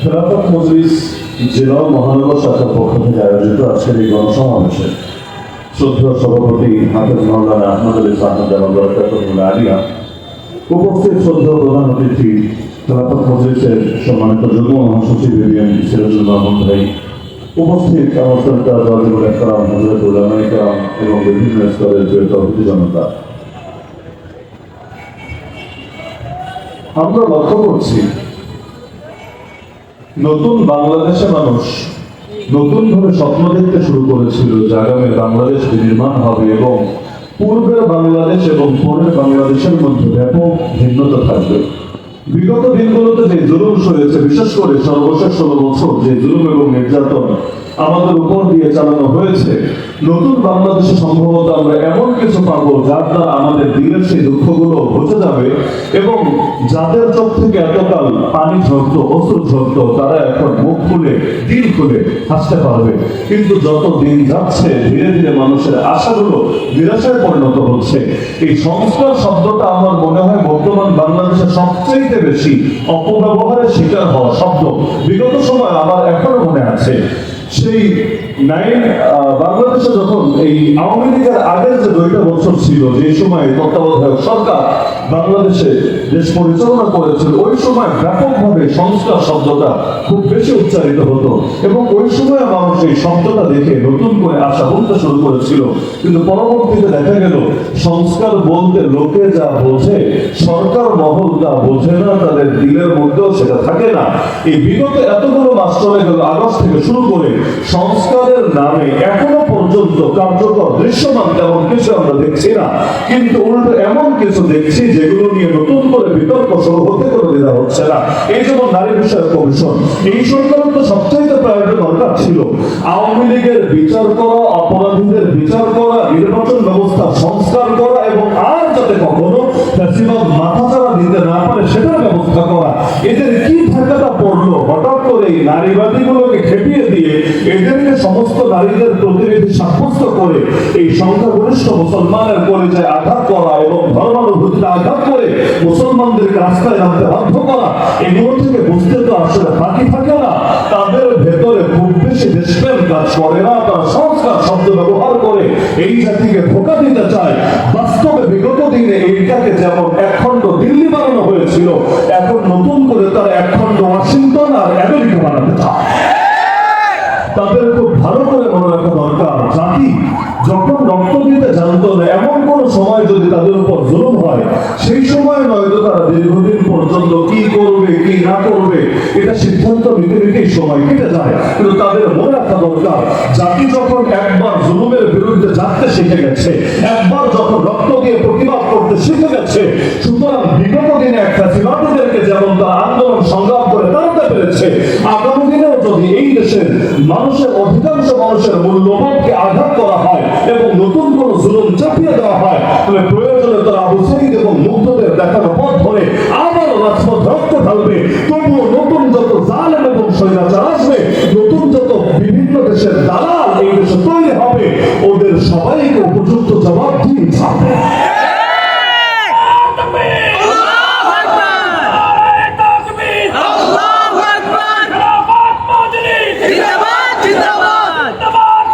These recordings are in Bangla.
খেলাফত মজলিস জেলা মহানগর শাখার পক্ষ থেকে আয়োজিত আজকের এই গণসমাবেশে শ্রদ্ধা সভাপতি হাফেজ মাওলানা আহমদুল ইসলাম জামান বরকাতুল্লাহ আলিয়া উপস্থিত শ্রদ্ধা প্রধান অতিথি খেলাফত মজলিসের সম্মানিত যুগ্ম মহাসচিব এবিএম সিরাজুল মাহমুদ ভাই উপস্থিত আমার সরকার একরাম হজরত উলামা ইকরাম এবং বিভিন্ন স্তরের তহবিল জনতা। আমরা লক্ষ্য করছি নতুন বাংলাদেশে মানুষ নতুন ভাবে স্বপ্ন দেখতে শুরু করেছিল যে আগামী বাংলাদেশ নির্মাণ হবে এবং পূর্বের বাংলাদেশ এবং পরের বাংলাদেশের মধ্যে ব্যাপক ভিন্নতা থাকবে। বিগত দিনগুলোতে যে জুলুম সরেছে বিশেষ করে সর্বশেষ ষোলো বছর যে জুলুম এবং নির্যাতন আমাদের উপর দিয়ে চালানো হয়েছে, নতুন বাংলাদেশে সম্ভবত আমরা এমন কিছু পাবো যার দ্বারা আমাদের দিনের সেই দুঃখগুলো ঘটে যাবে এবং যাদের চোখ থেকে এতকাল পানি ঝরতো অশ্রু ঝরতো, তারা এখন মুখ খুলে দিন খুলে হাসতে পারবে। কিন্তু যত দিন যাচ্ছে, ধীরে ধীরে মানুষের আশাগুলো নিরাশায় পরিণত হচ্ছে। এই সংস্কার শব্দটা আমার মনে হয় বর্তমান বাংলাদেশের সবচেয়ে বেশি অপব্যবহারের শিকার হওয়া শব্দ। বিগত সময় আমার এখনও মনে আছে সেই নাইন বাংলাদেশে যখন এই আওয়ামী লীগের আগের যে দুইটা বছর ছিল, যে তত্ত্বাবধায়ক সরকার বাংলাদেশে দেশ পরিচালনা করেছিল, ওই সময় ব্যাপকভাবে সংস্কার শব্দটা খুব বেশি উচ্চারিত হতো। এবং ওই সময় মানুষ এই শব্দটা দেখে নতুন করে আশা বলতে শুরু করেছিল। কিন্তু পরবর্তীতে দেখা গেল, সংস্কার বলতে লোকে যা বোঝে, সরকার মহল তা বোঝে না, তাদের দিলের মধ্যেও সেটা থাকে না। এই বিগত এতগুলো মাস চলে গেল, আগস্ট থেকে শুরু করে সংস্কারের নামে এখনও পর্যন্ত কার্যকর দৃশ্যমান তেমন কিছু আমরা দেখছি না। কিন্তু উল্টো এমন কিছু দেখছি যেগুলো নিয়ে নতুন করে বিতর্ক শুরু হতে কোনো দ্বিধা হচ্ছে না। এই যেমন নারী বিষয়ক কমিশন, এই সরকারের তো সবচাইতে প্রায়োরিটি দরকার ছিল। আওয়ামী লীগের বিচার করা, অপরাধীদের বিচার করা, নির্বাচন ব্যবস্থা সংস্কার করা এবং আর যাতে কখনো ফ্যাসিবাদ মাথাচাড়া দিতে না পারে, সেটার ব্যবস্থা করা। এদের কি ধাক্কাটা পড়ল? হঠাৎ করে এই নারীবাদীগুলোকে খেপিয়ে দিয়ে এদেরকে সমস্ত নারীদের প্রতিনিধি সাব্যস্ত করে এই সংখ্যাগরিষ্ঠ মুসলমানের পরিচয় আঘাত করা এবং ধর্মানুভূতিতে আঘাত করে মুসলমানদেরকে রাস্তায় নামতে বাধ্য করা এগুলো থেকে বুঝতে তো আসলে ফাঁকি থাকে না। তাদের ভেতরে খুব বেশি দেশপ্রেম কাজ করে না, তারা সংস্কার শব্দ ব্যবহার করে। এই জাতিকে ধোকা দিতে চায়। বাস্তবে বিগত দিনে এইটাকে যেমন একখণ্ড দিল্লি বানানো হয়েছিল, এখন নতুন করে তারা একখণ্ড ওয়াশিংটন আর আমেরিকা বানাতে চায় তাদের খুব ভালো করে মনে রাখা দরকার। জাতি যখন রক্ত দিতে জানতো না, এমন কোন সময় যদি তাদের উপর জুলুম হয়, সেই সময় নয়তো তারা দীর্ঘদিন পর্যন্ত কি করবে, কি না করবে, এটা সিদ্ধান্ত নিতে নিতেই সময় কেটে যায়। কিন্তু তাদের মনে রাখা দরকার, জাতি যখন একবার জুলুমের বিরুদ্ধে যাচ্ছে, শিখে গেছে। একবার যখন রক্ত দিয়ে প্রতিবাদ করতে শিখে গেছে, সুতরাং বিগত দিনে একটা ফ্যাসিবাদীদেরকে যেমন তারা আন্দোলন সংগ্রাম করে দাঁড়াতে পেরেছে, আগামী দিনেও যদি এই দেশের মানুষের অধিকাংশ মানুষের মূল্যবোধকে আঘাত করা হয় এবং নতুন কোন জুলুম চাপিয়ে দেওয়া হয় তাহলে প্রয়োজনে তারা আবু সাইদ এবং মুগ্ধদের দেখানো পথ ধরে আবার রাজপথ রক্ত ঢালবে তবুও নতুন যত জালেম এবং স্বৈরাচার আসবে নতুন যত বিভিন্ন দেশের দালাল এই দেশে তৈরি হবে ওদের সবাইকে উপযুক্ত জবাব দিয়ে ছাড়বে আল্লাহু আকবার জিন্দাবাদ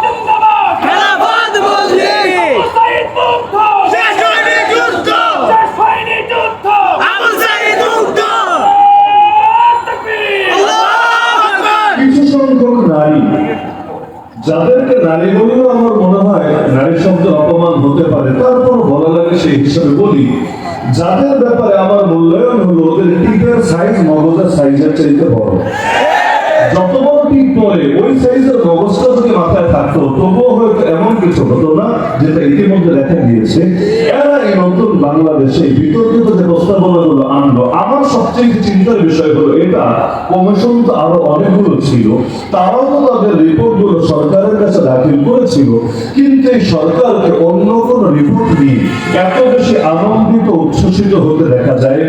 জিন্দাবাদ খেলাফত মজলিস শেষ হয়নি যুদ্ধ আবু সাইদ মুক্ত আল্লাহু আকবার কিছু সংখ্যক নারী যাদেরকে নারী বলেও আমার মনে হয় নারী শব্দ অপমান হতে পারে তারপর বলা লাগে সেই হিসাবে বলি যাদের ব্যাপারে আমার মূল্যায়ন হলো, ওদের টিপের সাইজ মগজের সাইজের চাইতে বড়। যত বড় টিপ পরে ওই সাইজের মগজটা যদি মাথায় থাকতো, তবুও হয়তো এমন কিছু হতো না, যেটা ইতিমধ্যে দেখা গিয়েছে। এরা এই নতুন বাংলাদেশে বিতর্কিত যে প্রস্তাবনাগুলো আনলো, আমার সবচেয়ে চিন্তার বিষয় হলো এটা, কমিশন তো আরও অনেকগুলো ছিল, তারাও তো তাদের রিপোর্টগুলো সরকারের কাছে দাখিল করেছিল, কিন্তু এই সরকারকে অন্য উচ্ছ্বসিত হতে দেখা যায়।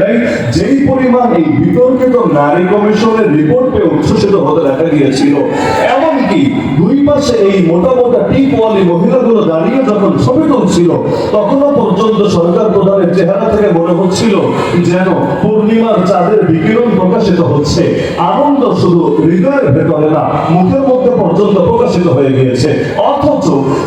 এই বিতর্কিত নারী কমিশনের রিপোর্ট উচ্ছ্বসিত হতে দেখা গিয়েছিল। এমনকি দুই পাশে এই মোটা মোটা টিপওয়ালি মহিলাগুলো দাঁড়িয়ে যখন ছবি তুলছিল, তখনও পর্যন্ত সরকার প্রধানের চেহারা থেকে মনে হচ্ছিল যেন পূর্ণিমার চাঁদের বিকিরণ প্রকাশিত হচ্ছে। আনন্দ শুধু হৃদয়ের ভেতরে না, মুখের মধ্যে পর্যন্ত প্রকাশিত হয়ে গিয়েছে। অথচ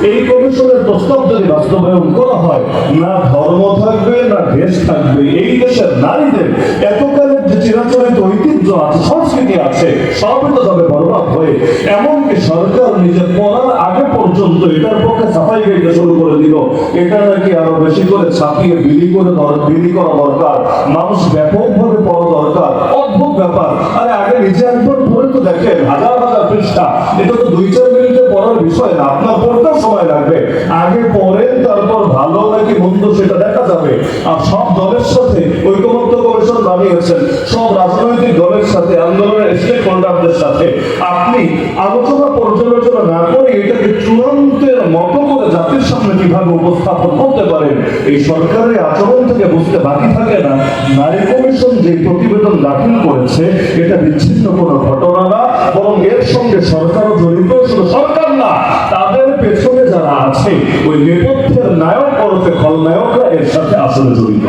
এই কমিশনের প্রস্তাব যদি বাস্তবায়ন করা হয়, না ধর্ম থাকবে, না দেশ থাকবে, এই দেশের নারীদের এতকালের চিরাচরিত ঐতিহ্য আছে, সংস্কৃতি আছে সবই বরবাদ হয়ে, এমনকি সরকার নিজের পড়ার আগে পর্যন্ত এটার পক্ষে সাফাই গাইতে শুরু করে দিল। এটা নাকি আরও বেশি করে ছাপিয়ে বিলি করে বিলি করা দরকার। মানুষ ব্যাপকভাবে পড়া দরকার, অদ্ভুত ব্যাপার। আরে আগে নিজে একবার পড়ে তো দেখেন, হাজার হাজার পৃষ্ঠা। এটা তো দুই চার মিনিটে পড়ার বিষয় না, আপনার পড়তেও সময় লাগবে। আগে পড়েন, তারপর ভালো নাকি মন্দ সেটা দেখা যাবে। আর সব দলের সাথে ঐকমত্য কমিশন বানিয়েছেন সব রাজনৈতিক দলের সাথে, আন্দোলনের স্টেক হোল্ডারদের সাথে আপনি আলোচনা, পর্যালোচনা না করে এটাকে চূড়ান্তের মতো করে জাতির সামনে কীভাবে উপস্থাপন করতে পারেন, এই সরকারের আচরণ থেকে বুঝতে বাকি থাকে না। নারী কমিশন যে প্রতিবেদন দাখিল করেছে, এটা বিচ্ছিন্ন কোনো ঘটনা না, বরং এর সঙ্গে সরকারও জড়িত, শুধু সরকার না, তাদের পেছনে যারা আছে, ওই নেপথ্যের নায়ক ওরফে খলনায়করা এর সাথে আসলে জড়িত।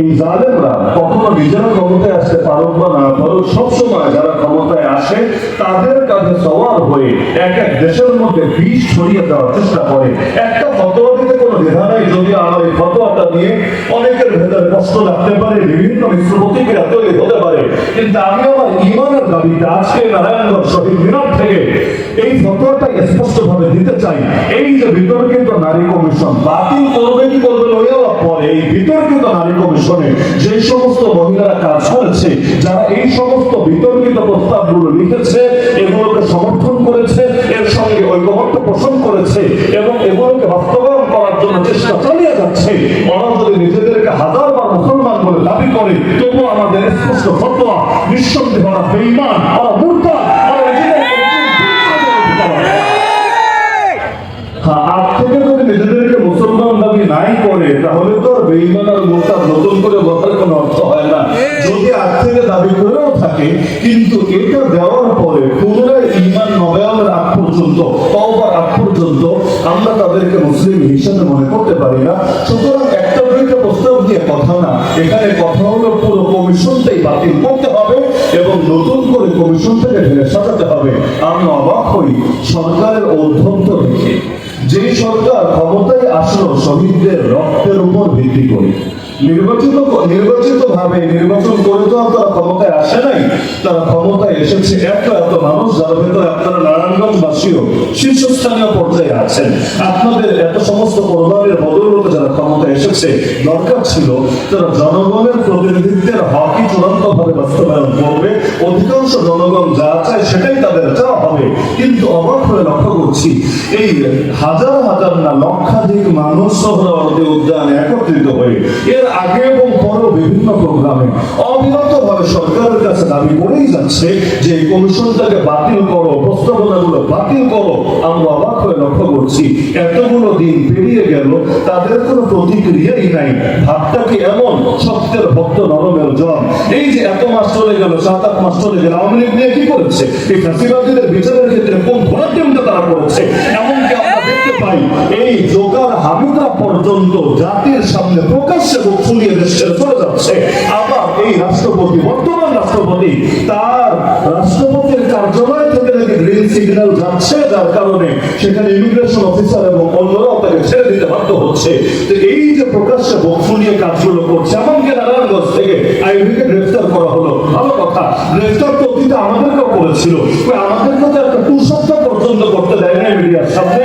এই জালেমরা কখনো নিজেরা ক্ষমতায় আসতে পারুক বা না পারুক, সবসময় যারা ক্ষমতায় আসে, তাদের কাছে সওয়ার হয়ে এক এক দেশের মধ্যে বিষ ছড়িয়ে দেওয়ার চেষ্টা করে। একটা ফতোয়া দিতে কোনো দ্বিধা নাই, যদি আমার এই ফতোয়াটা নিয়ে অনেকের ভেতরে কষ্ট লাগতে পারে, বিভিন্ন মিশ্র প্রতিক্রিয়া তৈরি হতে পারে। কিন্তু আমি আমার ইমানের দাবিতে আজকে নারায়ণগঞ্জ শহীদ মিনার থেকে এই ফতোয়াটা স্পষ্ট ভাবে দিতে চাই। এই যে বিতর্কিত নারী কমিশন বাতিল করবে কি করবে লইয়া পরে এই বিতর্কিত নারী কমিশনে যে সমস্ত মহিলারা কাজ করেছে, যারা এই সমস্ত বিতর্কিত প্রস্তাবগুলো লিখেছে, এগুলোকে সমর্থন করেছে, এর সঙ্গে ঐক্যবদ্ধ পোষণ করেছে এবং এগুলোকে বাস্তবায়ন করার জন্য চেষ্টা চালিয়ে যাচ্ছে, ওরা যদি নিজেদেরকে হাজার বার মুসলমান বলে দাবি করে, তবুও আমাদের স্পষ্ট ফতোয়া, নিঃসন্দেহ ওরা বেঈমান ওরা মূর্খা ওরা নিজেদের হ্যাঁ, আজ থেকে যদি নিজেদেরকে মুসলমান দাবি নাই করে তাহলে তো আর বেঈমান আর মোরতাদ নতুন করে বলার কোনো অর্থ হয় না থেকে দাবি করেও থাকে, কিন্তু এটা দেওয়ার পরে পুনরায় ইমান নবায়নের আগ পর্যন্ত, তওবার আগ পর্যন্ত আমরা তাদেরকে মুসলিম হিসেবে মনে করতে পারি না। সুতরাং একটা দুইটা প্রস্তাব দিয়ে কথা না, এখানে কথা হলো পুরো কমিশনটাই বাতিল করতে হবে এবং নতুন করে কমিশনটাকে ঢেলে সাজাতে হবে। আমি অবাক হই সরকারের অধ্যন্ত দেখে। যে সরকার ক্ষমতায় আসলো শহীদদের রক্তের উপর ভিত্তি করে নির্বাচিত নির্বাচিত ভাবে নির্বাচন করে তো আপনারা ক্ষমতায় আসে নাই তারা ক্ষমতায় এসেছে এত এত মানুষ যার ভেতরে আপনারা নারায়ণগঞ্জবাসীও শীর্ষস্থানীয় পর্যায়ে আছেন। আপনাদের এত সমস্ত কোরবানির বদৌলতে যারা ক্ষমতায় এসেছে, দরকার ছিল তারা জনগণের প্রতিনিধিত্বের হকই চূড়ান্ত ভাবে বাস্তবায়ন করবে। অধিকাংশ জনগণ যা চায় সেটাই তাদের চাওয়া হবে। কিন্তু অবাক হয়ে লক্ষ্য করছি, এই হাজার হাজার না লক্ষাধিক মানুষ সোহরাওয়ার্দী উদ্যানে একত্রিত হয়ে, এর আগে এবং পরেও বিভিন্ন প্রোগ্রামে অবিরত ভাবে সরকারের কাছে দাবি করেই যাচ্ছে যে এই কমিশনটাকে বাতিল করো, প্রস্তাবনাগুলো বাতিল করো, আমরা অবাক হয়ে লক্ষ্য করছি। এতগুলো দিন পেরিয়ে গেল, তাদের কোনো প্রতিক্রিয়াই নাই। ভাবটা কি এমন? সত্যের ভক্ত নরমের জন। এই যে এত মাস চলে গেল, সাত আট মাস চলে গেল, আওয়ামী লীগ নিয়ে কি করেছে? এই ফাঁসিবাদীদের বিচারের ক্ষেত্রে কোন ঘোরাটিমটা তারা করেছে? আমরা দেখতে পাই, এই জোগার হামিদা পর্যন্ত জাতির সামনে প্রকাশ্যে মুখ ফুলিয়ে দেশ চলে যাচ্ছে। আবার এই রাষ্ট্রপতি, বর্তমান রাষ্ট্রপতি, তার রাষ্ট্রপতির কার্যালয় থেকে নাকি গ্রিন সিগন্যাল যাচ্ছে, যার কারণে সেখানে ইমিগ্রেশন অফিসার এবং অন্যরাও তাকে ছেড়ে দিতে বাধ্য হচ্ছে। এই যে প্রকাশ্যে মুখ ফুলিয়ে কাজগুলো করছে, এমনকি নারায়ণগঞ্জ থেকে আইবিকে গ্রেফতার করা হলো। ভালো কথা, গ্রেফতার তো অতীতে আমাদেরকেও করেছিল। আমাদেরকে তো একটা সপ্তাহ পর্যন্ত করতে দেয় না মিডিয়ার সামনে।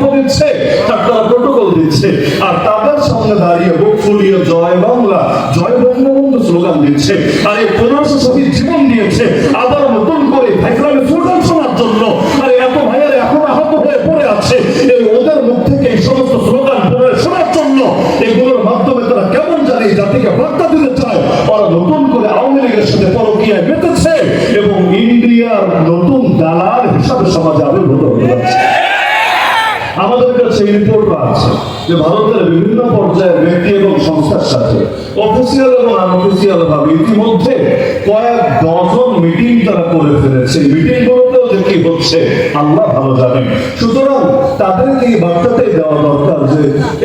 বক্তব্য দিচ্ছে তার তারা প্রোটোকল দিচ্ছে। আর তাদের সামনে দাঁড়িয়ে বুক ফুলিয়ে জয় বাংলা, জয় বঙ্গবন্ধু স্লোগান দিচ্ছে। আর এই পনেরোশো ছবির জীবন দিয়েছে আবার নতুন করে ভাইকরামে ফুটাল শোনার জন্য। আর এত ভাইয়ার এখন আহত হয়ে পড়ে আছে, এই ওদের মুখ থেকে এই সমস্ত স্লোগান পড়ে শোনার জন্য। এগুলোর মাধ্যমে তারা কেমন জানে এই জাতিকে বার্তা দিতে চায়, ওরা নতুন করে আওয়ামী লীগের সাথে পরকিয়ায় মেতেছে এবং ইন্ডিয়ার নতুন দালাল হিসাবে সমাজে আবির্ভূত হতে যাচ্ছে। রিপোর্ট আছে যে ভারতের বিভিন্ন পর্যায়ের ব্যক্তি এবং সংস্থার সাথে অফিসিয়াল এবং আনঅফিসিয়াল ভাবে ইতিমধ্যে কয়েক ডজন মিটিং তারা করে ফেলেছে। মিটিং গুলোতেও যে কি হচ্ছে আল্লাহ ভালো জানেন। সুতরাং তাদেরকে এই বার্তাটাই দেওয়া দরকার যে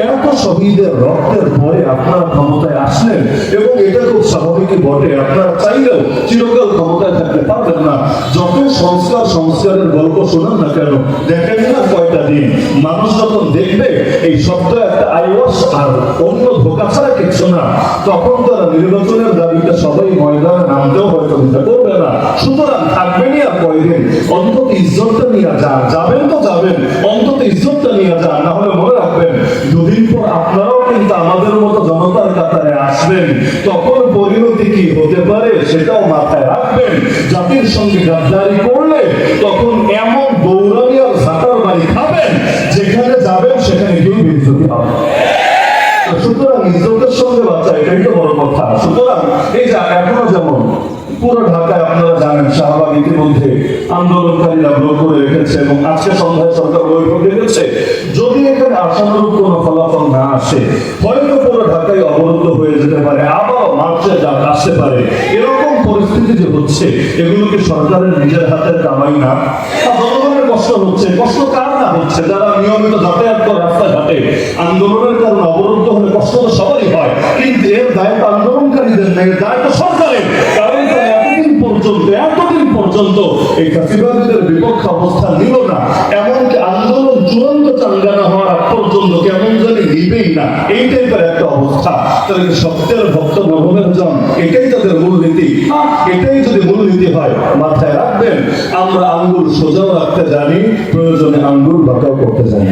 এত শহীদের রক্তের পরে আপনারা ক্ষমতায় আসলেন এবং এটা খুব স্বাভাবিকই বটে। আপনারা চাইলেও চিরকাল ক্ষমতায় থাকতে পারবেন না। যত সংস্কার সংস্কারের গল্প শোনান না কেন, দেখেন না কয়টা দিন। মানুষ যখন দেখবে, এই শব্দ একটা আইওয়াস আর অন্য ধোকা ছাড়া কিছু না। তখন তারা নির্বাচনের দাবিটা সবাই ময়দানে নামতেও হয়তো করবে না। সুতরাং থাকবেনই আর কয়দিন। অন্তত ইজ্জতটা নিয়ে যান। যাবেন তো যাবেন, অন্তত ইজ্জতটা নিয়ে যান, না হলে মনে রাখবেন, দুদিন পর আপনারাও কিন্তু আমাদের মতো জনতার কাতারে আসবেন। তখন পরিণতি কি হতে পারে সেটাও মাথায় রাখবেন। জাতির সঙ্গে গাদ্দারি করলে তখন এমন দৌড়ানি আর ঝাঁটার বাড়ি খাবেন, যেখানে যাবেন সেখানে গিয়ে বিরতি হবে। সুতরাং ইজ্জতের সঙ্গে বাচ্চা এটাই তো বড় কথা। সুতরাং এই যে এখনও যেমন পুরো ঢাকায় আপনারা জানেন, শাহবাগ ইতিমধ্যে আন্দোলনকারীরা ব্লক করে রেখেছে এবং আজকে সন্ধ্যায় সরকার বৈঠক রেখেছে যদি এখানে আশানুরূপ কোনো ফলাফল না আসে, হয়তো পুরো ঢাকায় অবরুদ্ধ হয়ে যেতে পারে আবার মার্চে যা আসতে পারে, এরকম পরিস্থিতি যে হচ্ছে, এগুলো কি সরকারের নিজের হাতের কামাই না? জনগণের কষ্ট হচ্ছে কষ্ট কার না হচ্ছে? যারা নিয়মিত যাতায়াত করে রাস্তাঘাটে, আন্দোলনের কারণে অবরুদ্ধ হলে কষ্ট তো সবারই হয়, কিন্তু এর দায়িত্ব আন্দোলনকারীদের নেই দায়িত্ব সরকারের। পর্যন্ত এই ফাঁসিবাদীদের বিপক্ষে অবস্থান নিল না। এমনকি আন্দোলন চূড়ান্ত চাঙ্গানা হওয়ার আগ পর্যন্ত কেমন জানি নিবেই না। এই টাইপের একটা অবস্থা। তাহলে সত্যের ভক্ত নবমের জন এটাই তাদের মূলনীতি আহ, এটাই যদি মূলনীতি হয় মাথায় রাখবেন আমরা আঙ্গুল সোজাও রাখতে জানি প্রয়োজনে আঙ্গুল বাঁকাও করতে জানি।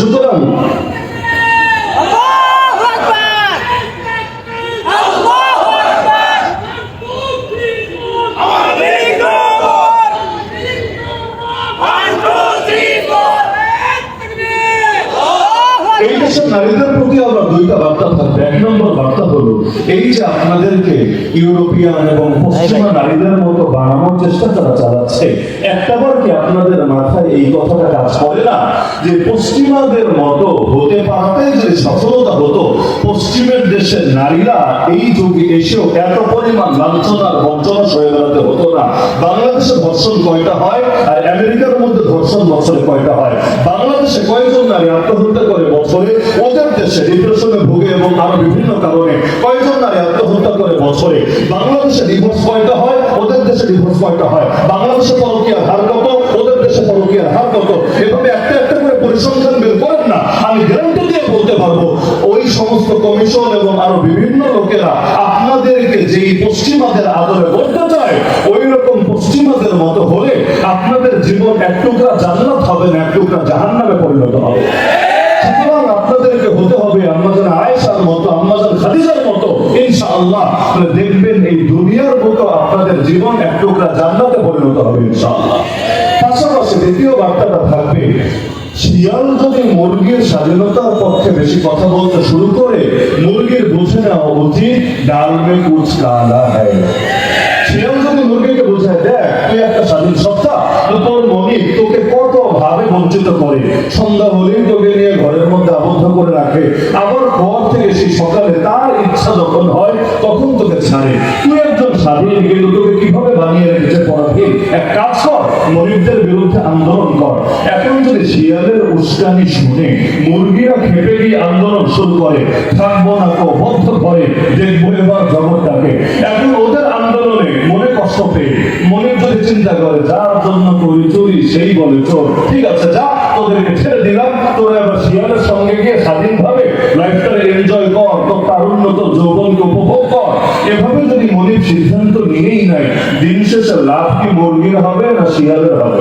সুতরাং আল্লাহু আকবার আল্লাহু আকবার আমাদের গৌর ওয়ান টু থ্রি ফোর এই দেশের নারীদের প্রতি আমরা দুইটা বার্তা থাকবে। এক নম্বর বার্তা হলো এই যে আপনাদেরকে ইউরোপিয়ান এবং পশ্চিমা নারীদের মতো বানানোর চেষ্টা তারা চালাচ্ছে একটাবার কি আপনাদের মাথায় এই কথাটা কাজ করে না যে পশ্চিমাদের মতো হতে পারতে যদি সফলতা হতো, পশ্চিমের দেশের নারীরা এই যুগে এসেও এত পরিমাণ লাঞ্ছনার বঞ্চনা সয়ে বেড়াতে হতো না। বাংলাদেশে ধর্ষণ কয়টা হয় আর আমেরিকার মধ্যে ধর্ষণ বছরে কয়টা হয়? বাংলাদেশে কয়জন নারী আত্মহত্যা করে বছরে? ওদের দেশে ডিপ্রেশনে ভোগে এবং আরও বিভিন্ন কারণে কয়েকজন নারী আত্মহত্যা করে বছরে? বাংলাদেশে ডিভোর্স কয়টা হয়? ওদের দেশে ডিভোর্স কয়টা হয়? বাংলাদেশে পরকীয়ার হার কত? ওদের দেশে পরকীয়ার হার কত এভাবে একটা একটা করে পরিসংখ্যান বের করেন না, আমি গ্যারান্টি দিয়ে বলতে পারব, ওই সমস্ত কমিশন এবং আরও বিভিন্ন লোকেরা আপনাদেরকে যেই পশ্চিমাদের আদরে করতে চায়, ওই রকম পশ্চিমাদের মতো হলে আপনাদের জীবন এক টুকরা জান্নাত হবে না, এক টুকরা জাহান্নামে পরিণত হবে। সুতরাং আপনাদেরকে হতে হবে আমাদের আয়েশার মতো আমাদের খাদিজার মতো। ইনশাআল্লাহ দেখবেন এই দুনিয়ার মতো আপনাদের জীবন এক টুকরা জান্নাতে পরিণত হবে, ইনশাআল্লাহ। পাশাপাশি দ্বিতীয় বার্তাটা থাকবে, শিয়াল যদি মুরগির স্বাধীনতার পক্ষে বেশি কথা বলতে শুরু করে, মুরগির বুঝে নেওয়া উচিত ডালবে কুচ কালা শিয়াল যদি মুরগিকে বুঝে দেখ, তুই একটা স্বাধীন সত্তা, তোর মনি তোকে ভাবে বঞ্চিত করে। সন্ধ্যা হলেই তোকে নিয়ে ঘরের মধ্যে আবদ্ধ করে রাখে। আবার ঘর থেকে সেই সকালে তার ইচ্ছা যখন হয়, তখন তোকে ছাড়ে। তুই একজন স্বাধীন, কিন্তু তোকে কীভাবে বানিয়ে রেখেছে পরাধীন? এক কাজ কর, মনিবদের বিরুদ্ধে আন্দোলন কর। এখন যদি শিয়ালের উস্কানি শুনে মুরগিরা খেপে গিয়ে আন্দোলন শুরু করে, থাকব না তো বদ্ধ করে দেখব এবার জগৎটাকে। এখন ওদের আন্দোলনে মনে কষ্ট পেয়ে, মনে যদি চিন্তা করে, যার জন্য করি চুরি সেই বলে চোর ঠিক আছে, যা, তোদেরকে ছেড়ে দিলাম। তোরা এবার শিয়ালের সঙ্গে গিয়ে স্বাধীনভাবে লাইফটা এনজয় কর, তোর তোর যৌবনকে উপভোগ কর। এভাবে যদি মনির সিদ্ধান্ত নিয়েই নাই দিন শেষে লাভ কি মুরগির হবে না শিয়ালের হবে?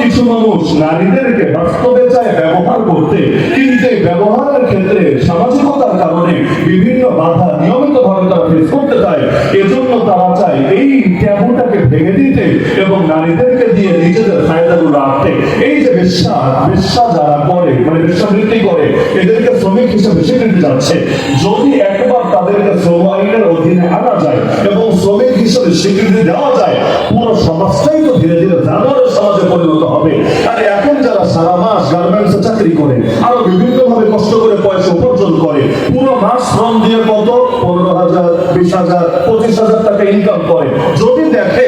কিছু মানুষ নারীদেরকে বাস্তবে চায় ব্যবহার করতে, কিন্তু এই ব্যবহারের ক্ষেত্রে সামাজিকতার কারণে বিভিন্ন বাধা নিয়মিত ভাবে তারা ফেস করতে চায়, এজন্য তারা চায় এই ট্যাবুটাকে ভেঙে দিতে এবং নারীদেরকে দিয়ে নিজেদের ফায়দাগুলো রাখতে। এই যে বিশ্বাস বিশ্বাস যারা করে মানে বিশ্বাবৃত্তি করে, এদেরকে শ্রমিক হিসেবে স্বীকৃতি যাচ্ছে। যদি একবার তাদেরকে শ্রম আইনের অধীনে আনা যায় এবং শ্রমিক হিসেবে স্বীকৃতি দেওয়া যায়, পুরো সমাজটাই তো ধীরে ধীরে জানোয়ারের সমাজে পরিণত হবে। আর এখন যারা সারা মাস গার্মেন্টসে চাকরি করে, আরও বিভিন্ন ভাবে কষ্ট করে পয়সা উপার্জন করে, পুরো মাস শ্রম দিয়ে কত? পনেরো হাজার, বিশ হাজার, পঁচিশ হাজার টাকা ইনকাম করে। যদি দেখে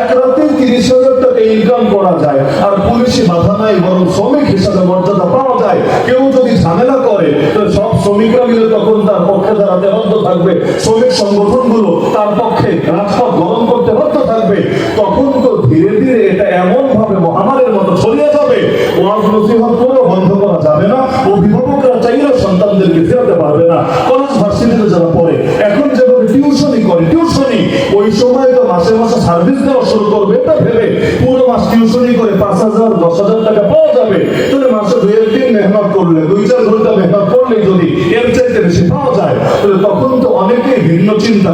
এক রাতে তিরিশ হাজার টাকা ইনকাম করা যায়, আর পুলিশে বাধা নাই, বরং শ্রমিক হিসাবে মর্যাদা পাওয়া যায়, কেউ যদি ঝামেলা করে সব শ্রমিকরা মিলে তখন তার পক্ষে দাঁড়াতে বাধ্য থাকবে। শ্রমিক সংগঠনগুলো তার পক্ষে রাজপথ গরম করতে বাধ্য থাকবে তখন তো ধীরে ধীরে এটা এমন ভাবে মহামারীর মতো ছড়িয়ে যাবে ওয়াজ নসিহত করেও বন্ধ করা যাবে না অভিভাবকরা চাইলেও সন্তানদেরকে ফেরাতে পারবে না কলেজ ভার্সিটিতে যারা পড়ে এখন যেভাবে টিউশনই করে টিউশনই ওই সময় তো মাসে মাসে সার্ভিস দেওয়া শুরু করবে এটা ভেবে পুরো মাস টিউশনই করে পাঁচ হাজার দশ হাজার টাকা পাওয়া যাবে তাহলে মাসে দুই এক দিন মেহনত করলে দুই চার ঘণ্টা মেহনত করলে যদি এর চাইতে বেশি পাওয়া যায় তাহলে তখন তো অনেকেই ভিন্ন চিন্তা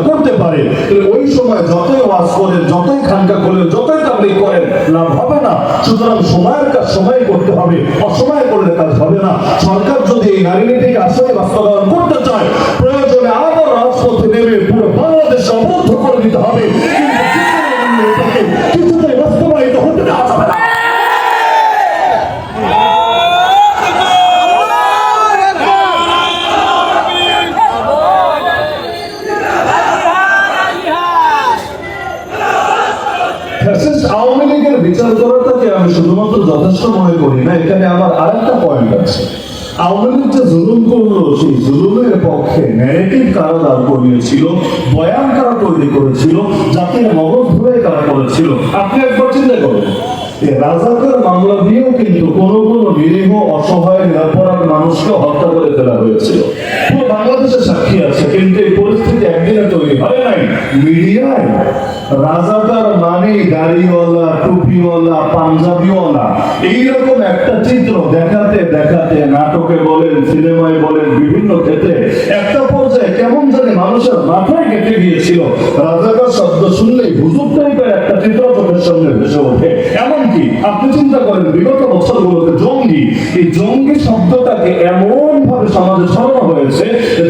করতে পারে তাহলে ওই সময় যতই ওয়াজ করেন, যতই খানকা করলেন যতই তাবলিগ করেন, লাভ হবে না। সুতরাং সময়ের কাজ সময় করতে হবে। অসময় করলে কাজ হবে না। সরকার যদি এই নারী নীতিকে আসলে বাস্তবায়ন করতে চায়, প্রয়োজনে আবার রাজপথে নেমে পুরো বাংলাদেশ অবদ্ধ করে দিতে হবে। কিছুতেই বাস্তবায়িত যথেষ্ট মনে করি না, এখানে আমার আরেকটা পয়েন্ট আছে। আওয়ামী যে জুলুম করল, সেই জুলুমের পক্ষে ন্যারেটিভ কারা দাঁড় করিয়েছিল, বয়ান কারা তৈরি করেছিল, জাতির মগজ ধরে কারা করেছিল, আপনি একবার চিন্তা করুন। রাজাকার মামলা দিয়েও কিন্তু কোন কোন নিরীহ, অসহায়, নিরাপরাধ মানুষকে হত্যা করে ফেলা হয়েছিল। পুরো বাংলাদেশের সাক্ষী আছে, কিন্তু এই পরিস্থিতি একদিনে তৈরি হয় নাই। মিডিয়ায় রাজাকার মানে দাড়িওয়ালা টুপিওয়ালা, পাঞ্জাবিওয়ালা, এইরকম একটা চিত্র দেখাতে দেখাতে নাটকে বলেন, সিনেমায় বলেন, বিভিন্ন ক্ষেত্রে একটা পর্যায়ে কেমন জানি মানুষের মাথায় কেটে গিয়েছিল। রাজাকার শব্দ শুনলেই হুজুর টাইপের একটা চিত্র চোখের সামনে ভেসে ওঠে। এমনকি আপনি চিন্তা করেন, বিগত বছরগুলোতে জঙ্গি, এই জঙ্গি শব্দটাকে এমন ভাবে সমাজে ছড়ানো হয়েছে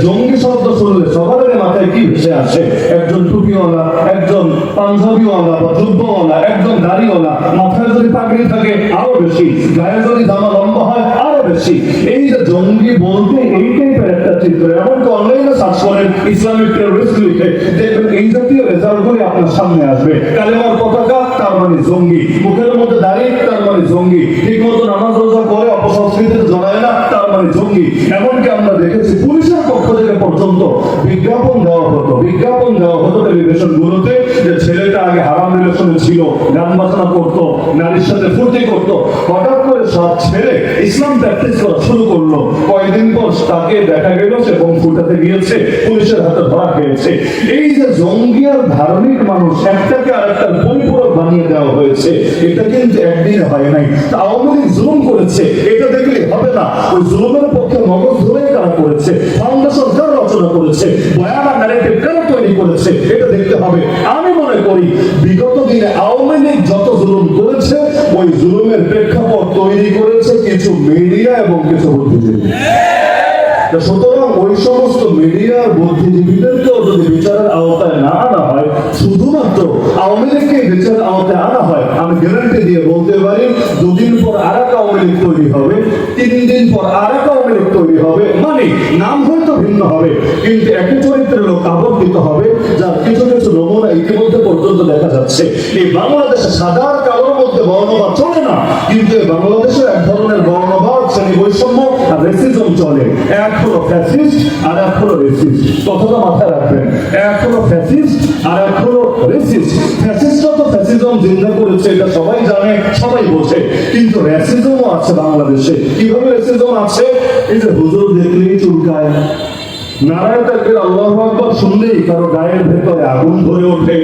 জঙ্গি শব্দ শুনলে সবার মাথায় কি ভেসে আসে? একজন টুপিওয়ালা, একজন পাঞ্জাবিওয়ালা বা যুদ্ধওয়ালা একজন দাড়িওয়ালা, মাথায় যদি পাগড়ি থাকে, আরও বেশি। গায়ে যদি জামা লম্বা হয় বেশি এই যে জঙ্গি বলতে এই টাইপের একটা চিত্র। এমনকি অনলাইনে সার্চ করেন ইসলামিক টেরোরিস্ট লিখে। দেখবেন এই জাতীয় রেজাল্ট গুলি আপনার সামনে আসবে। কালেমার পতাকা, তার মানে জঙ্গি। মুখের মধ্যে দাঁড়িয়ে তার মানে জঙ্গি। ঠিক মতো নামাজ রোজা করে অপসংস্কৃতিতে জড়ায় না, তার মানে জঙ্গি। এমনকি আমরা দেখেছি, পুলিশের পক্ষ থেকে পর্যন্ত বিজ্ঞাপন দেওয়া হতো। বিজ্ঞাপন দেওয়া হতো টেলিভিশন গুলোতে যে ছেলেটা আগে হারাম রিলেশনে ছিল, গান বাজনা করতো, নারীর সাথে ফুর্তি করতো। হঠাৎ সব ছেড়ে ইসলাম প্র্যাকটিস করা শুরু করল। কয়েকদিন পর তাকে দেখা গেল, সে বোম ফুটাতে গিয়েছে, পুলিশের হাতে ধরা খেয়েছে। এই যে জঙ্গি আর ধার্মিক মানুষ, একটাকে আরেকটার পরিপূরক বানিয়ে দেওয়া হয়েছে, এটা কিন্তু একদিনে হয় নাই। আওয়ামী লীগ জুলুম করেছে, এটা দেখলে হবে না। ওই জুলুমের পক্ষে মগজ ধরে কারা করেছে? ফাউন্ডেশন কারা রচনা করেছে? আর কারা তৈরি করেছে? এটা দেখতে হবে। আমি মনে করি, বিগত দিনে আওয়ামী ওই জুলুমের প্রেক্ষাপট তৈরি করেছে কিছু মিডিয়া এবং কিছু বুদ্ধিজীবী। সুতরাং ওই সমস্ত মিডিয়ার বুদ্ধিজীবীদেরকেও যদি বিচারের আওতায় না আনা হয়, শুধুমাত্র আওয়ামী লীগকে বিচারের আওতায় আনা হয়, আমি গ্যারান্টি দিয়ে বলতে পারি, দুদিন পর আর এক আওয়ামী লীগ তৈরি হবে, তিন দিন পর আর এক আওয়ামী লীগ তৈরি হবে মানে নাম হয়তো ভিন্ন হবে, কিন্তু একই চরিত্রের লোক আবর্তিত হবে, যার কিছু কিছু নমুনা ইতিমধ্যে পর্যন্ত দেখা যাচ্ছে। এই বাংলাদেশে আর কালোর মধ্যে বর্ণবাদ চলে না, কিন্তু এই বাংলাদেশে এক ধরনের বর্ণবাদ, শ্রেণি বৈষম্য আর রেসিজম চলে। এক হলো ফ্যাসিস্ট আর এক হলো রেসিস্ট কথাটা মাথায় রাখবেন এক ফ্যাসিস্ট আর এক হলো রেসিস্ট ফ্যাসিস্টরা তো ফ্যাসিজম জিন্দা করেছে, এটা সবাই জানে, সবাই বোঝে। কিন্তু রেসিজমও আছে বাংলাদেশে। কীভাবে রেসিজম আছে? এই যে হুজুর দেখলেই চুলকায়। নারায়ণ তাকবীর আল্লাহু আকবার শুনলেই কারও গায়ের ভেতরে আগুন ধরে ওঠে।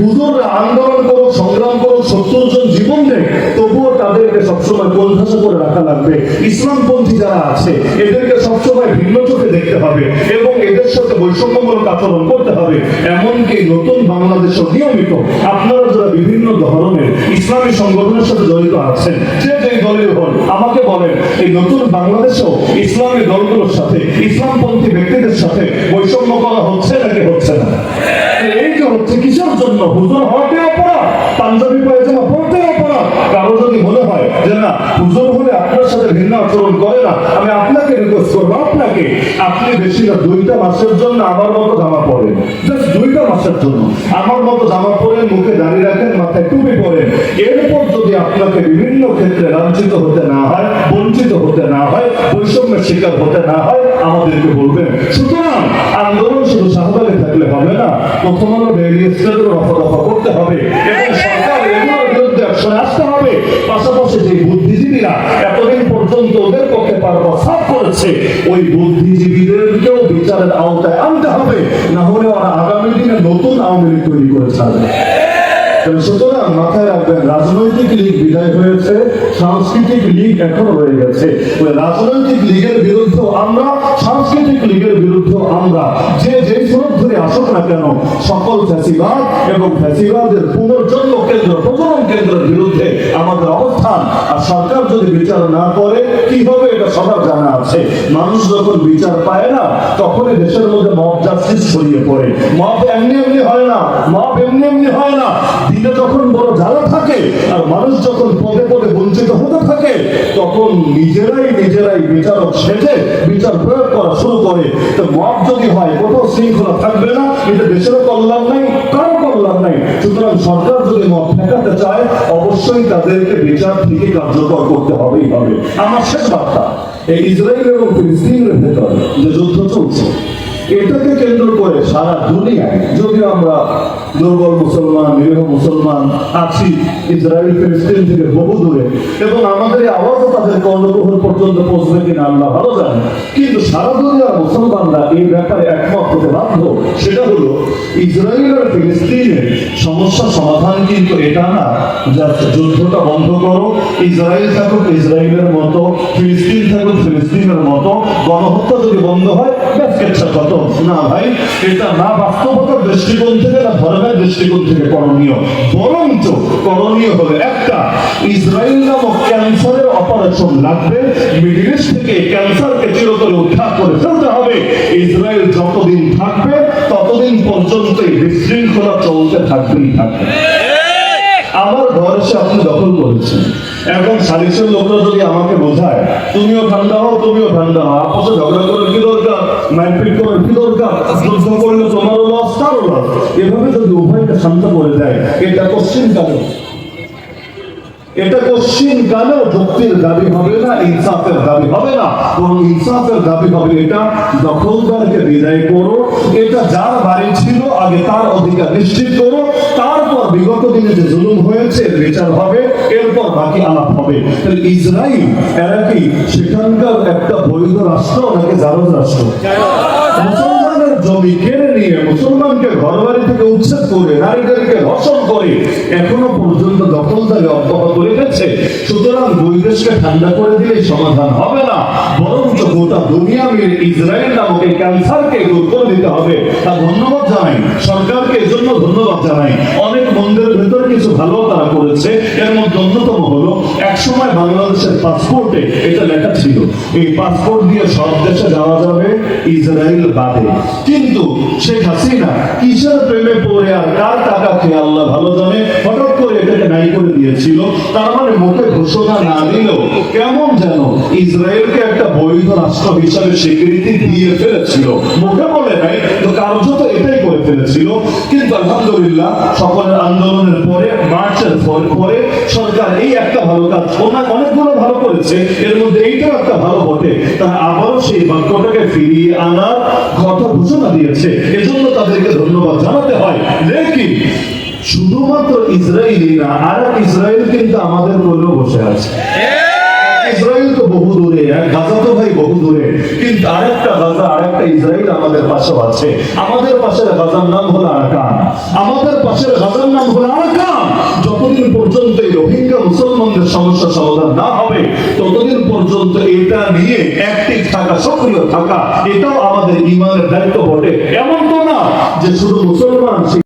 হুজুররা আন্দোলন করুক, সংগ্রাম করুক, সত্তর জন জীবন দেয় তবুও তাদেরকে সবসময় কোন করে রাখা লাগবে। ইসলামপন্থী যারা আছে, এদেরকে সবসময় ভিন্ন চোখে দেখতে হবে এবং এদের সাথে বৈষম্যমূলক আচরণ করতে হবে। এমনকি নতুন বাংলাদেশও নিয়মিত আপনারা যারা বিভিন্ন ধরনের ইসলামী সংগঠনের সাথে জড়িত আছেন, যে যে দলের হন, আমাকে বলেন, এই নতুন বাংলাদেশেও ইসলামী দলগুলোর সাথে ইসলামপন্থী ব্যক্তিদের সাথে বৈষম্য করা হচ্ছে নাকি হচ্ছে না? এই যে হচ্ছে কিসের জন্য? হুজুর হওয়াতে অপরাধ, পাঞ্জাবি পায়জামা পড়তে অপরাধ। কারও যদি মনে হয় যে না, হুজুর হলে আপনি ঘৃণা আচরণ করে না, আমি আপনাকে রিকোয়েস্ট করব, আপনাকে। আপনি বেশি না, দুইটা মাসের জন্য আমার মতো জামা পরেন। জাস্ট দুইটা মাসের জন্য। আমার মতো জামা পরেন মুখে দাঁড়িয়ে রাখেন, মাথায় টুপি পরেন। এরপর যদি আপনাকে বিভিন্ন ক্ষেত্রে লাঞ্ছিত হতে না হয়, বঞ্চিত হতে না হয়, বৈষম্যের শিকার হতে না হয়, আমাদেরকে বলবেন, সুতরাং আন্দোলন শুধু শাহবাগে থাকলে হবে না প্রথম আলো করতে হবে। এবং সরকার এগুলোর বিরুদ্ধে আসতে হবে। পাশাপাশি যে বুদ্ধিজীবীরা এতদিন পর্যন্ত ওদের পক্ষে করেছে, ওই বুদ্ধিজীবীদেরকেও বিচারের আওতায় আনতে হবে। না হলে ওরা আগামী দিনে নতুন আওয়ামী লীগ তৈরি করে ছাড়বে। সুতরাং মাথায় রাখবেন, রাজনৈতিক লীগ বিদায় হয়েছে, সাংস্কৃতিক লীগ এখন রয়ে গেছে। রাজনৈতিক লীগের বিরুদ্ধে আমরা, সাংস্কৃতিক লীগের বিরুদ্ধে আমরা। যে যে আসুক না কেন, সকল ফ্যাসিবাদ এবং ফ্যাসিবাদের পুনর্জন্ম কেন্দ্র, প্রজনন কেন্দ্রের বিরুদ্ধে আমাদের অবস্থান। আর সরকার যদি বিচার না করে, কি হবে এটা সবার জানা আছে। মানুষ যখন বিচার পায় না, তখনই দেশের মধ্যে মব জাস্টিস ছড়িয়ে পড়ে। মব এমনি এমনি হয় না মব এমনি এমনি হয় না। দিনে যখন বড় জ্বালা থাকে, আর মানুষ যখন পদে পদে বঞ্চিত হতে থাকে, তখন নিজেরাই নিজেরাই বিচারক সেজে বিচার প্রয়োগ করা শুরু করে। তো মব যদি হয় কোথাও শৃঙ্খলা থাকবে না। এটা দেশেরও কল্যাণ নাই, কারও কল্যাণ নাই। সুতরাং সরকার যদি মত ঠেকাতে চায়, অবশ্যই তাদেরকে বিচার থেকে কার্যকর করতে হবেই হবে। আমার শেষ বার্তা, এই ইসরায়েল এবং ফিলিস্তিনের ভেতর যে যুদ্ধ চলছে এটাকে কেন্দ্র করে সারা দুনিয়ায় যদিও আমরা দুর্বল মুসলমান, নিরীহ মুসলমান আছি, ইসরায়েল, ফিলিস্তিন থেকে বহু দূরে, এবং আমাদের আওয়াজও তাদের কর্ণগ্রহণ পর্যন্ত পৌঁছবে কিনা আল্লাহ ভালো জানে কিন্তু সারা দুনিয়ার মুসলমানরা এই ব্যাপারে একমত হতে বাধ্য। সেটা হলো, ইসরায়েল আর ফিলিস্তিনের সমস্যা সমাধান কিন্তু এটা না, জাস্ট যুদ্ধটা বন্ধ করো, ইসরায়েল থাকুক ইসরায়েলের মতো, ফিলিস্তিন থাকুক ফিলিস্তিনের মতো, গণহত্যা যদি বন্ধ হয়, ব্যাস, কেচ্ছা কত না ভাই এটা না বাস্তবতার দৃষ্টিকোণ থেকে না ধর্মের দৃষ্টিকোণ থেকে করণীয়। বরঞ্চ করণীয় হলো একটা ইসরায়েল নামক ক্যান্সারের অপারেশন লাগবে মিডিল ইস্ট থেকে ক্যান্সারকে চিরতরে উদ্ধার করে ফেলতে হবে। ইসরায়েল যতদিন থাকবে ততদিন পর্যন্ত এই বিশৃঙ্খলা চলতে থাকবেই থাকবে। আমার ঘর এসে আপনি দখল করেছেন। এখন সালিসের লোকরা যদি আমাকে বোঝায়, তুমিও ঠান্ডা হও, তুমিও ঠান্ডা হও, আপসে ঝগড়া করে কি দরকার? মারপিট করে কি দরকার? যুদ্ধ করলে তোমারও লস তারও লস এভাবে যদি উভয়কে শান্ত করে দেয়, এটা পশ্চিমকালে কালে এটা কোশ্চিন কালেও যুক্তির দাবি হবে না ইনসাফের দাবি হবে না। বরং ইনসাফের দাবি হবে এটা দখলদারকে বিদায় করো। এটা যার বাড়ি ছিল আগে তার অধিকার নিশ্চিত করো। তারপর বিগত দিনে যে জুলুম হয়েছে বিচার হবে এরপর বাকি আলাপ হবে। তাহলে ইসরায়েল এরা কি সেখানকার একটা বৈধ রাষ্ট্র নাকি জারজ রাষ্ট্র? জমি কেড়ে নিয়ে মুসলমানকে ঘর বাড়ি থেকে উচ্ছেদ করে, নারীদেরকে ধর্ষণ করে, এখনও পর্যন্ত দখলদারি অব্যাহত রেখেছে। সুতরাং দুই দেশকে ঠান্ডা করে দিলে সমাধান হবে না, বরঞ্চ গোটা দুনিয়া মিলে ইসরায়েল নামক এই ক্যান্সারকে দূর করে দিতে হবে। তা ধন্যবাদ জানাই। সরকারকে এজন্য ধন্যবাদ জানাই। মন্দিরের ভেতরে কিছু ভালো তারা করেছে, এর মধ্যে অন্যতম হলো একসময় বাংলাদেশের পাসপোর্টে এটা লেখা ছিল, এই পাসপোর্ট দিয়ে সব দেশে যাওয়া যাবে ইসরায়েল বাদে। কিন্তু শেখ হাসিনা কিসের প্রেমে পড়ে আর কার টাকা খেয়ে আল্লাহ ভালো জানে? হঠাৎ করে এটাকে নাই করে দিয়েছিল। তার মানে মুখে ঘোষণা না দিলেও কেমন যেন ইসরায়েলকে একটা বৈধ রাষ্ট্র হিসাবে স্বীকৃতি দিয়ে ফেলেছিল। মুখে বলে নাই, তো কার্যত এটাই করে ফেলেছিল। কিন্তু আলহামদুলিল্লাহ, সকলের আন্দোলনের পরে, মার্চের পরে সরকার এই একটা ভালো কাজ অনেকগুলো ভালো করেছে, এর মধ্যে এইটাও একটা ভালো বটে। তারা আবারও সেই বাক্যটাকে ফিরিয়ে আনার কথা ঘোষণা দিয়েছে। এজন্য তাদেরকে ধন্যবাদ জানাতে হয়। লেকিন শুধুমাত্র ইসরায়েলি না আর ইসরায়েল কিন্তু আমাদের কোলেও বসে আছে। ইসরায়েল তো বহু দূরে গাজা তো ভাই বহু দূরে। কিন্তু আরেকটা গাজা আরেকটা ইসরায়েল আমাদের পাশেও আছে। আমাদের পাশের গাজার নাম হলো আরাকান। আমাদের পাশের গাজার নাম হলো আরাকান। যতদিন পর্যন্ত এই রোহিঙ্গা মুসলমানদের সমস্যা সমাধান না হবে ততদিন পর্যন্ত এটা নিয়ে অ্যাক্টিভ থাকা সক্রিয় থাকা এটাও আমাদের ইমানের দায়িত্ব বটে। এমন তো না যে শুধু মুসলমান সেই